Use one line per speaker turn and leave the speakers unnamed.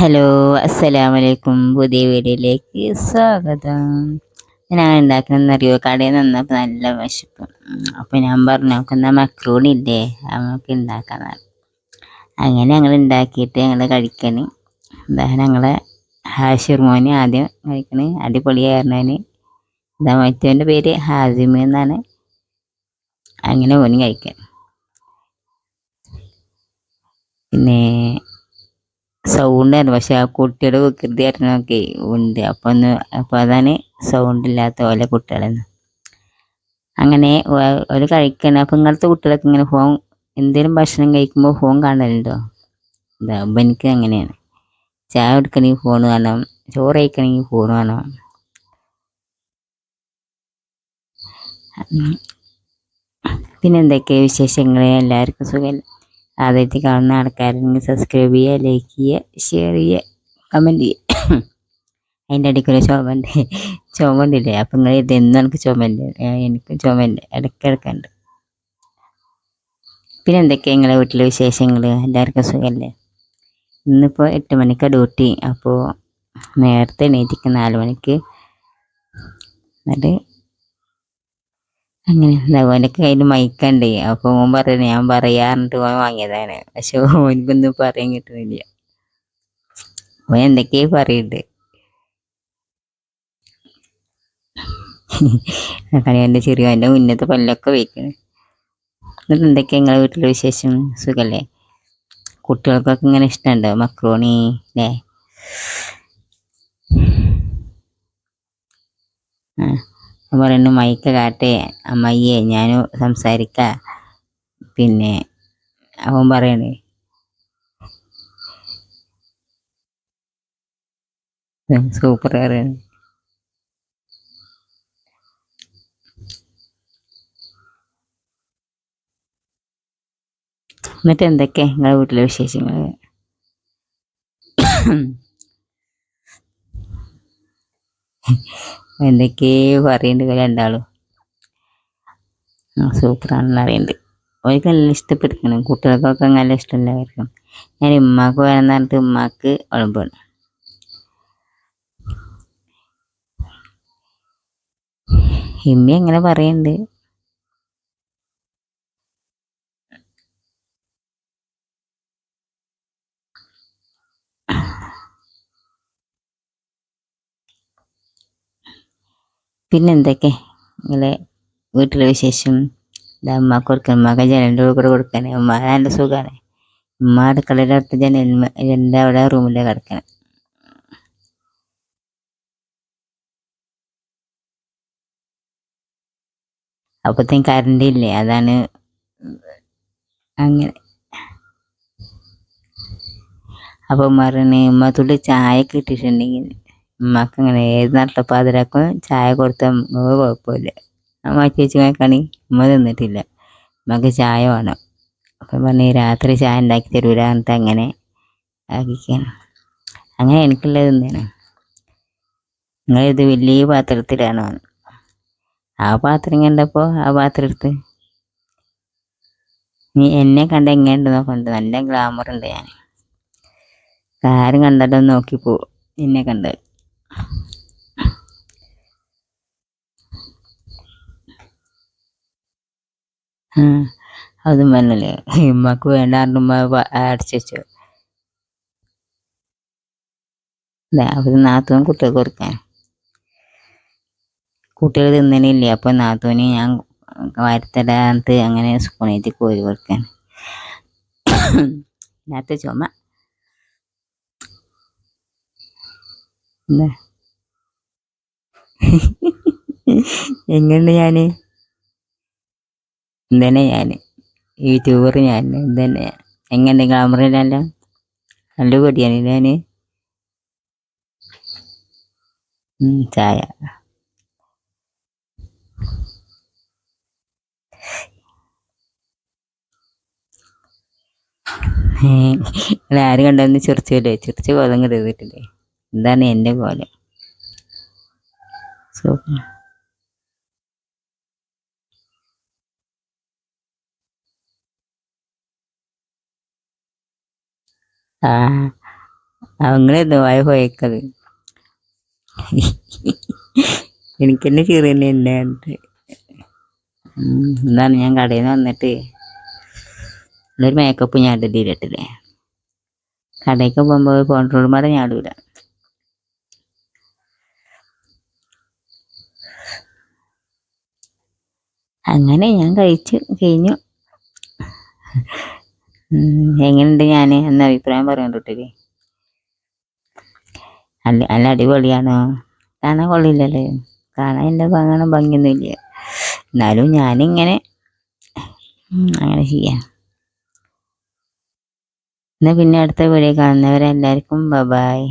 Hello അസ്സലാമു അലൈക്കും പുതിയ വീഡിയോയിലേക്ക് സ്വാഗതം. ഞാൻ ഉണ്ടാക്കുന്നറിയോ കടയിൽ നിന്നപ്പോൾ നല്ല വിശപ്പ്. അപ്പോൾ ഞാൻ പറഞ്ഞു നോക്കുന്ന മക്രൂണി ഇല്ലേ? നമുക്ക് ഉണ്ടാക്കാൻ അങ്ങനെ ഞങ്ങൾ ഉണ്ടാക്കിയിട്ട് ഞങ്ങൾ കഴിക്കണ്. എന്താ ഞങ്ങളെ ഹാഷിർ മോന് ആദ്യം കഴിക്കണ്. അടിപൊളിയായിരുന്നതിന് എന്താ മറ്റവന്റെ പേര് ഹാസിമ് എന്നാണ്. അങ്ങനെ ഓന് കഴിക്കാൻ. പിന്നെ സൗണ്ട് ആണ് പക്ഷെ ആ കുട്ടിയുടെ വികൃതി ഉണ്ട്. അപ്പൊ ഒന്ന് അപ്പൊ അതാണ് സൗണ്ട് ഇല്ലാത്ത ഓലെ കുട്ടികളെന്ന്. അങ്ങനെ ഒരു കഴിക്കണം അപ്പൊ ഇങ്ങനത്തെ കുട്ടികളൊക്കെ ഇങ്ങനെ ഫോൺ എന്തെങ്കിലും ഭക്ഷണം കഴിക്കുമ്പോൾ ഫോൺ കാണലുണ്ടോ? എന്താ എനിക്ക് അങ്ങനെയാണ്. ചായ എടുക്കണമെങ്കിൽ ഫോൺ വേണം. ചോറ് കഴിക്കണമെങ്കിൽ ഫോൺ വേണം. പിന്നെ എന്തൊക്കെയാ വിശേഷങ്ങൾ? എല്ലാവർക്കും സുഖമല്ല ആദ്യമായിട്ട് കാണുന്ന ആൾക്കാരുണ്ടെങ്കിൽ സബ്സ്ക്രൈബ് ചെയ്യുക ലൈക്ക് ചെയ്യുക ഷെയർ ചെയ്യുക കമന്റ് ചെയ്യുക. അതിന്റെ ഇടയ്ക്കൊരു ചുമണ്ട്. ചുമണ്ടില്ലേ? അപ്പം നിങ്ങൾ ഇതെന്നും എനിക്ക് ചുമണ്ട്. എനിക്കും ചുമണ്ട്. ഇടയ്ക്കിടക്കുണ്ട് പിന്നെ എന്തൊക്കെയാണ് നിങ്ങളെ വീട്ടിലെ വിശേഷങ്ങൾ എല്ലാവർക്കും സുഖമല്ലേ ഇന്നിപ്പോൾ എട്ട് മണിക്ക് ഡ്യൂട്ടി. അപ്പോൾ നേരത്തെ എണീറ്റിക്ക് നാല് മണിക്ക്. എന്നിട്ട് അങ്ങനെ ഓന്റെ കയ്യിൽ മൈക്കണ്ടേ അപ്പൊ ഓൻ പറയുന്നത് ഞാൻ പറയാറുണ്ട് ഓൻ വാങ്ങിയതാണ്. പക്ഷെ ഓനിക്കൊന്നും പറയാൻ കിട്ടുന്നില്ല. ഓൻ എന്തൊക്കെയാ പറയുന്നുണ്ട് കളിയന്റെ ചെറിയ എന്റെ മുന്നത്തെ പല്ലൊക്കെ വയ്ക്കണ് എന്നിട്ട് എന്തൊക്കെയാ നിങ്ങളെ വീട്ടിലെ വിശേഷം? സുഖല്ലേ? കുട്ടികൾക്കൊക്കെ ഇങ്ങനെ ഇഷ്ടമുണ്ടോ? മക്രോണി അല്ലേ ആ പറയുന്നു മൈക്ക് കാട്ടെ അമ്മയ്യേ ഞാൻ സംസാരിക്ക. പിന്നെ അവൻ പറയണേ സൂപ്പർ പറയണേ. എന്നിട്ട് എന്തൊക്കെ നിങ്ങളുടെ വീട്ടിലെ വിശേഷങ്ങൾ എന്തൊക്കെയോ പറയുന്നുണ്ട് രണ്ടാളും. സൂപ്പറാണെന്ന് അറിയുന്നുണ്ട് അവർക്ക് നല്ല ഇഷ്ടപ്പെട്ടിരിക്കണം. കുട്ടികൾക്കൊക്കെ നല്ല ഇഷ്ടമുള്ളതായിരിക്കും ഞാൻ ഉമ്മാക്ക് വേണമെന്ന് പറഞ്ഞിട്ട് ഉമ്മാക്ക് ഉഴമ്പാണ് ഇമ്മി എങ്ങനെ പറയുന്നുണ്ട് പിന്നെ എന്തൊക്കെ നിങ്ങളെ വീട്ടിലെ വിശേഷം? അമ്മ കൊടുക്കാൻ മകൻ ജനലിന്റെ കൂടെ കൊടുക്കാനേ ഉമ്മ നല്ല സുഖമാണ് ഉമ്മ അടുക്കളയുടെ അടുത്ത് ജനൽ എന്റെ അവിടെ റൂമിൽ കിടക്കണം. അപ്പോഴത്തേക്കും കറണ്ട് ഇല്ലേ? അതാണ് അങ്ങനെ. അപ്പോൾ പറഞ്ഞ് ഉമ്മ തുള്ളി ചായ കിട്ടിയിട്ടുണ്ടെങ്കിൽ ഉമ്മക്ക് അങ്ങനെ ഏത് നട്ടപ്പാതിരാക്കും ചായ കൊടുത്ത കൊടുത്താൽ കുഴപ്പമില്ല. അമ്മ ചേച്ചി നോക്കണി ഉമ്മ തിന്നിട്ടില്ല. ഉമ്മക്ക് ചായ വേണം. അപ്പം പറഞ്ഞ് രാത്രി ചായ ഉണ്ടാക്കി തരൂല എന്നിട്ട് അങ്ങനെ ആക്കിക്കാണ്. അങ്ങനെ എനിക്കുള്ളത് എന്താണ് നിങ്ങളിത് വലിയ പാത്രത്തിലാണോ ആ പാത്രം കണ്ടപ്പോൾ ആ പാത്രം എടുത്ത് നീ എന്നെ കണ്ട എങ്ങനെയുണ്ട് നോക്കണ്ട്. നല്ല ഗ്ലാമർ ഉണ്ട് ഞാൻ ആരും കണ്ടിട്ടൊന്ന് നോക്കിപ്പോ എന്നെ കണ്ടത്. അതും പറഞ്ഞല്ലേ? ഉമ്മക്ക് വേണ്ടാണ്ട് അടിച്ചു അത് നാത്തൂൻ കുട്ടികൾക്ക് കൊടുക്കാൻ. കുട്ടികൾ തിന്നണില്ലേ? അപ്പൊ നാത്തൂന് ഞാൻ വാരത്തരാണ്ട് അങ്ങനെ സ്പൂണേറ്റ് കോരി കൊടുക്കാൻ. ഇല്ലാത്ത ചുമ. എങ്ങനെ ഞാൻ ഇതന്നെ ഞാൻ യൂട്യൂബർ ഞാൻ ഇതന്നെ എങ്ങനെ ക്യാമറയിലല്ല നല്ല പൊടിയാണ് ഞാൻ ചായ. ആരും കണ്ടെന്ന് ചിരിച്ച് കോലം കിടന്നിട്ടില്ലേ എന്താണ് എന്റെ കോലം സൂപ്പർ അവങ്ങളെ വായ പോയേക്കത് എനിക്ക് തന്നെ ചെറിയ എന്നെ എന്താണ് ഞാൻ കടയിൽ നിന്ന് വന്നിട്ട് ഒരു മേക്കപ്പ് ഞാൻ ഇട്ടിട്ടില്ലേ കടയ്ക്ക് പോകുമ്പോൾ കോൺട്രോൾമാരെ ഞാൻ അങ്ങനെ ഞാൻ കഴിച്ചു കഴിഞ്ഞു. എങ്ങനെയുണ്ട് ഞാൻ എന്ന അഭിപ്രായം പറയാൻ തൊട്ടില്ലേ അല്ല നല്ല അടിപൊളിയാണോ? കാണാൻ കൊള്ളില്ലല്ലേ? കാണാൻ എന്റെ അങ്ങനെ ഭംഗിയൊന്നുമില്ല എന്നാലും ഞാനിങ്ങനെ അങ്ങനെ ചെയ്യാം. എന്നാൽ പിന്നെ അടുത്ത വീഡിയോ കാണുന്നവരെല്ലാവർക്കും ബൈ ബായ്